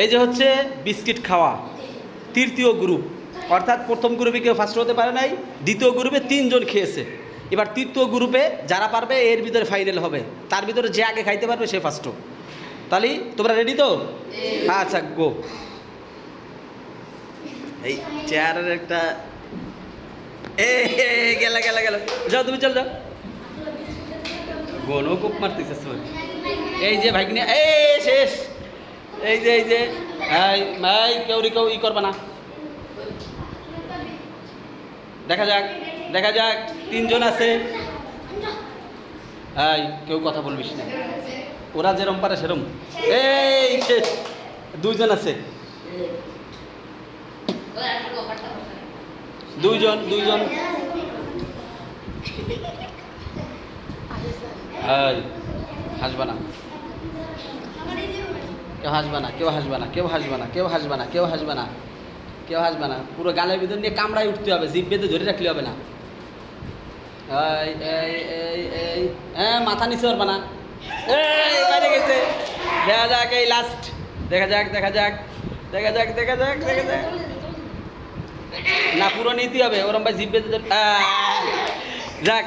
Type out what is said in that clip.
এই যে হচ্ছে বিস্কিট খাওয়া তৃতীয় গ্রুপ অর্থাৎ প্রথম গ্রুপে কেউ ফার্স্ট হতে পারে নাই দ্বিতীয় গ্রুপে তিনজন খেয়েছে। এবার তৃতীয় গ্রুপে যারা পারবে এর ভিতরে ফাইনাল হবে। তার ভিতরে যে আগে খাইতে পারবে সে ফার্স্ট তাহলে তোমরা রেডি তো? আচ্ছা গো এই চেয়ারের একটা এ গেলা গেলা গেল। যাও তুমি চল যাও। গনও খুব মারতেছে এই যে ভাই কিনে এই শেষ। এই যে এই যে ভাই ভাই কেউ কেউ ই করবে না। দেখা যাক দেখা যাক, তিনজন আছে। এই, কেউ কথা বলবিস না। ওরা যেরম পারে সেরম। এই, শেষ। দুইজন আছে। দুইজন দুইজন। এই, হাসবা না। কেউ হাসবে না, কেউ হাসবে না, কেউ হাসবে না, কেউ হাসবে না, কেউ হাসবে না, কেউ হাসবে না। পুরো গালের ভিতর নিয়ে কামড়ায় উঠতে হবে, জিভ বেঁধে ধরে রাখলে হবে না। হ্যাঁ মাথা নিচে পারবে না। বাইরে গেছে। দেখা যাক, এই লাস্ট দেখা যাক দেখা যাক দেখা যাক দেখা যাক দেখা যাক। না, পুরো নিতে হবে, ওরম ভাই জিভ বেঁধে যাক।